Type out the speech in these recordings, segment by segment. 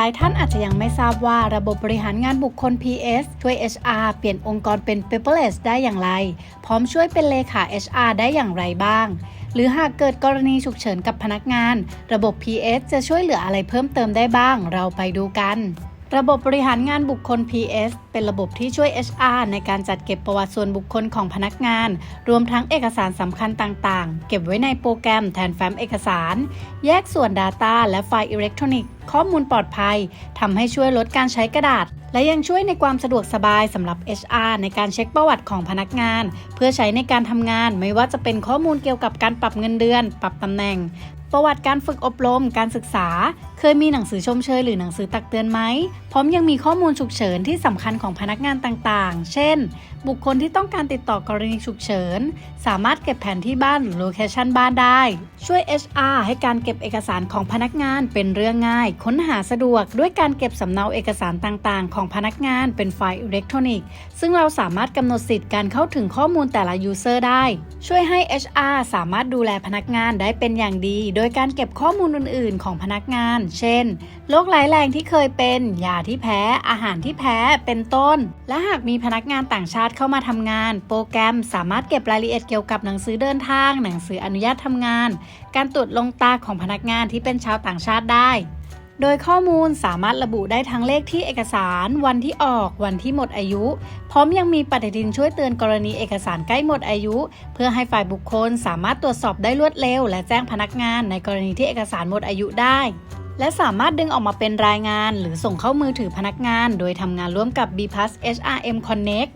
หลายท่านอาจจะยังไม่ทราบว่าระบบบริหารงานบุคคล PS ช่วย HR เปลี่ยนองค์กรเป็น paperless ได้อย่างไร พร้อมช่วยเป็นเลขา HR ได้อย่างไรบ้าง หรือหากเกิดกรณีฉุกเฉินกับพนักงาน ระบบ PS จะช่วยเหลืออะไรเพิ่มเติมได้บ้าง เราไปดูกันระบบบริหารงานบุคคล PS เป็นระบบที่ช่วย HR ในการจัดเก็บประวัติส่วนบุคคลของพนักงาน รวมทั้งเอกสารสำคัญต่างๆ เก็บไว้ในโปรแกรมแทนแฟ้มเอกสาร แยกส่วน Data และไฟล์อิเล็กทรอนิกส์ ข้อมูลปลอดภัยทำให้ช่วยลดการใช้กระดาษ และยังช่วยในความสะดวกสบายสำหรับ HR ในการเช็คประวัติของพนักงาน เพื่อใช้ในการทำงาน ไม่ว่าจะเป็นข้อมูลเกี่ยวกับการปรับเงินเดือน ปรับตำแหน่ง ประวัติการฝึกอบรม การศึกษา เคยมีหนังสือชมเชยหรือหนังสือตักเตือนไหมพร้อมยังมีข้อมูลฉุกเฉินที่สำคัญของพนักงานต่างๆ เช่นบุคคลที่ต้องการติดต่อกรณีฉุกเฉิน สามารถเก็บแผนที่บ้านหรือโลเคชันบ้านได้ ช่วย HR ให้การเก็บเอกสารของพนักงานเป็นเรื่องง่าย ค้นหาสะดวกด้วยการเก็บสำเนาเอกสารต่างๆ ของพนักงานเป็นไฟล์อิเล็กทรอนิกส์ ซึ่งเราสามารถกำหนดสิทธิ์การเข้าถึงข้อมูลแต่ละ user ได้ ช่วยให้ HR สามารถดูแลพนักงานได้เป็นอย่างดี โดยการเก็บข้อมูลอื่น ๆ ของพนักงาน เช่น โรคร้ายแรงที่เคยเป็น ยาที่แพ้ อาหารที่แพ้ เป็นต้น และหากมีพนักงานต่างชาติเข้ามาทำงาน โปรแกรมสามารถเก็บรายละเอียดเกี่ยวกับหนังสือเดินทาง หนังสืออนุญาตทำงาน การตรวจลงตาของพนักงานที่เป็นชาวต่างชาติได้ โดยข้อมูลสามารถระบุได้ทั้งเลขที่เอกสาร วันที่ออก วันที่หมดอายุ พร้อมยังมีปฏิทินช่วยเตือนกรณีเอกสารใกล้หมดอายุ เพื่อให้ฝ่ายบุคคลสามารถตรวจสอบได้รวดเร็ว และแจ้งพนักงานในกรณีที่เอกสารหมดอายุได้และสามารถดึงออกมาเป็นรายงาน หรือส่งเข้ามือถือพนักงาน โดยทำงานร่วมกับ b p a s HRM Connect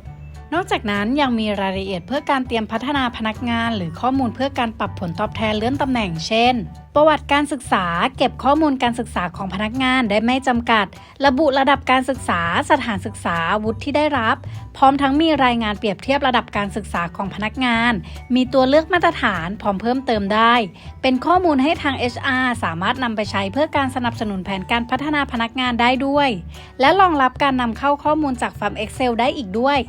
นอกจากนั้นยังมีรายละเอียดเพื่อการเตรียมพัฒนาพนักงาน หรือข้อมูลเพื่อการปรับผลตอบแทนเลื่อนตำแหน่งเช่น ประวัติการศึกษา เก็บข้อมูลการศึกษาของพนักงานได้ไม่จำกัด ระบุระดับการศึกษา สถานศึกษาวุฒิที่ได้รับ พร้อมทั้งมีรายงานเปรียบเทียบระดับการศึกษาของพนักงาน มีตัวเลือกมาตรฐานพร้อมเพิ่มเติมได้ เป็นข้อมูลให้ทาง HR สามารถนำไปใช้เพื่อการสนับสนุนแผนการพัฒนาพนักงานได้ด้วย และรองรับการนำเข้าข้อมูลจากฟาร์ม Excel ได้อีกด้วย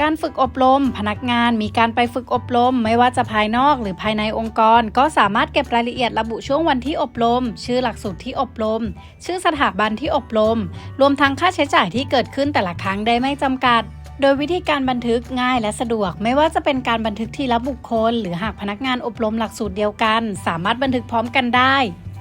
การฝึกอบรม พนักงานมีการไปฝึกอบรม ไม่ว่าจะภายนอกหรือภายในองค์กร ก็สามารถเก็บรายละเอียดระบุช่วงวันที่อบรม ชื่อหลักสูตรที่อบรม ชื่อสถาบันที่อบรม รวมทั้งค่าใช้จ่ายที่เกิดขึ้นแต่ละครั้งได้ไม่จำกัดโดยวิธีการบันทึกง่ายและสะดวก ไม่ว่าจะเป็นการบันทึกทีละบุคคล หรือหากพนักงานอบรมหลักสูตรเดียวกัน สามารถบันทึกพร้อมกันได้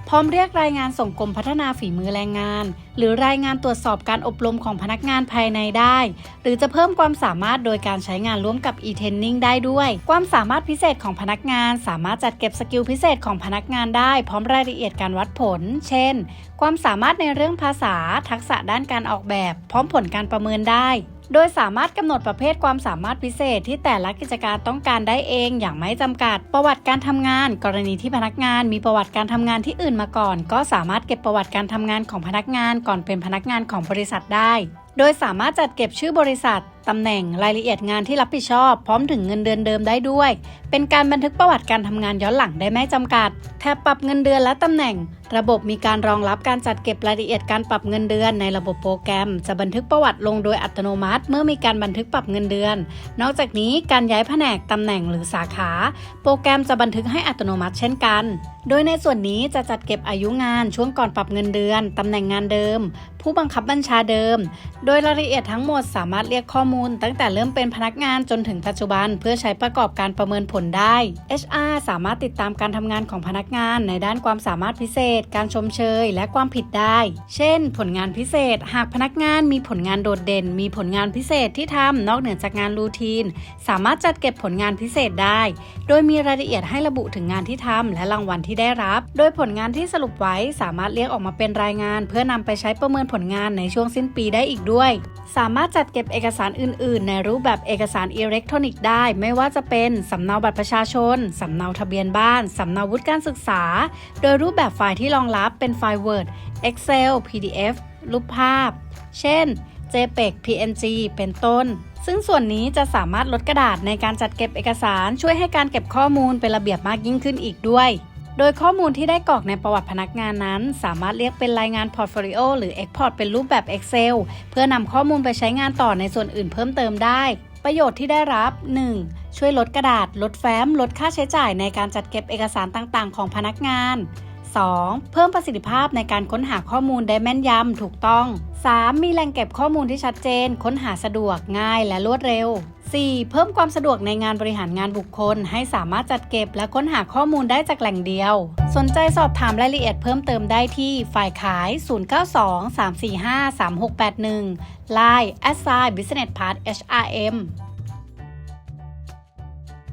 พร้อมเรียกรายงานส่งกรมพัฒนาฝีมือแรงงาน หรือรายงานตรวจสอบการอบรมของพนักงานภายในได้ หรือจะเพิ่มความสามารถโดยการใช้งานร่วมกับ e-training ได้ด้วย ความสามารถพิเศษของพนักงาน สามารถจัดเก็บสกิลพิเศษของพนักงานได้ พร้อมรายละเอียดการวัดผล เช่น ความสามารถในเรื่องภาษา ทักษะด้านการออกแบบ พร้อมผลการประเมินได้ โดยสามารถกำหนดประเภทความสามารถพิเศษที่แต่ละกิจการต้องการได้เองอย่างไม่จำกัด ประวัติการทำงาน กรณีที่พนักงาน มีประวัติการทำงานที่อื่นมาก่อน ก็สามารถเก็บประวัติการทำงานของพนักงานก่อนเป็นพนักงานของบริษัทได้โดยสามารถจัดเก็บชื่อบริษัท ตำแหน่งรายละเอียดงานที่รับผิดชอบ พร้อมถึงเงินเดือนเดิมได้ด้วย เป็นการบันทึกประวัติการทำงานย้อนหลังได้ไม่จำกัด แถบปรับเงินเดือนและตำแหน่ง ระบบมีการรองรับการจัดเก็บรายละเอียดการปรับเงินเดือน ในระบบโปรแกรม จะบันทึกประวัติลงโดยอัตโนมัติ เมื่อมีการบันทึกปรับเงินเดือน นอกจากนี้การย้ายแผนกตำแหน่งหรือสาขา โปรแกรมจะบันทึกให้อัตโนมัติเช่นกันโดยในส่วนนี้จะจัดเก็บอายุงานช่วงก่อนปรับเงินเดือน ตำแหน่งงานเดิม ผู้บังคับบัญชาเดิม โดยรายละเอียดทั้งหมดสามารถเรียกข้อมูล ตั้งแต่เริ่มเป็นพนักงานจนถึงปัจจุบัน เพื่อใช้ประกอบการประเมินผลได้ HR สามารถติดตามการทำงานของพนักงานในด้านความสามารถพิเศษ การชมเชย และความผิดได้ เช่น ผลงานพิเศษ หากพนักงานมีผลงานโดดเด่น มีผลงานพิเศษที่ทำนอกเหนือจากงานรูทีน สามารถจัดเก็บผลงานพิเศษได้ โดยมีรายละเอียดให้ระบุถึงงานที่ทำและรางวัลที่ได้รับ โดยผลงานที่สรุปไว้สามารถเรียกออกมาเป็นรายงาน เพื่อนำไปใช้ประเมินผลงานในช่วงสิ้นปีได้อีกด้วย สามารถจัดเก็บเอกสารอื่น ๆ ในรูปแบบเอกสารอิเล็กทรอนิกส์ได้ ไม่ว่าจะเป็นสำเนาบัตรประชาชนสำเนาทะเบียนบ้านสำเนาวุฒิการศึกษา โดยรูปแบบไฟล์ที่รองรับเป็นไฟล์ Word Excel PDF รูปภาพ เช่น JPEG PNG เป็นต้น ซึ่งส่วนนี้จะสามารถลดกระดาษในการจัดเก็บเอกสาร ช่วยให้การเก็บข้อมูลเป็นระเบียบมากยิ่งขึ้นอีกด้วย โดยข้อมูลที่ได้กรอกในประวัติพนักงานนั้น สามารถเรียกเป็นรายงานพอร์ตโฟลิโอหรือ Export เป็นรูปแบบ Excel เพื่อนำข้อมูลไปใช้งานต่อในส่วนอื่นเพิ่มเติมได้ ประโยชน์ที่ได้รับ 1. ช่วยลดกระดาษ ลดแฟ้ม ลดค่าใช้จ่ายในการจัดเก็บเอกสารต่างๆ ของพนักงาน 2. เพิ่มประสิทธิภาพในการค้นหาข้อมูลได้แม่นยำถูกต้อง 3. มีแหล่งเก็บข้อมูลที่ชัดเจน ค้นหาสะดวกง่ายและรวดเร็ว 4. เพิ่มความสะดวกในงานบริหารงานบุคคล ให้สามารถจัดเก็บและค้นหาข้อมูลได้จากแหล่งเดียว สนใจสอบถามรายละเอียดเพิ่มเติมได้ที่ฝ่ายขาย 092 345 3681 Line s i Business Part HRM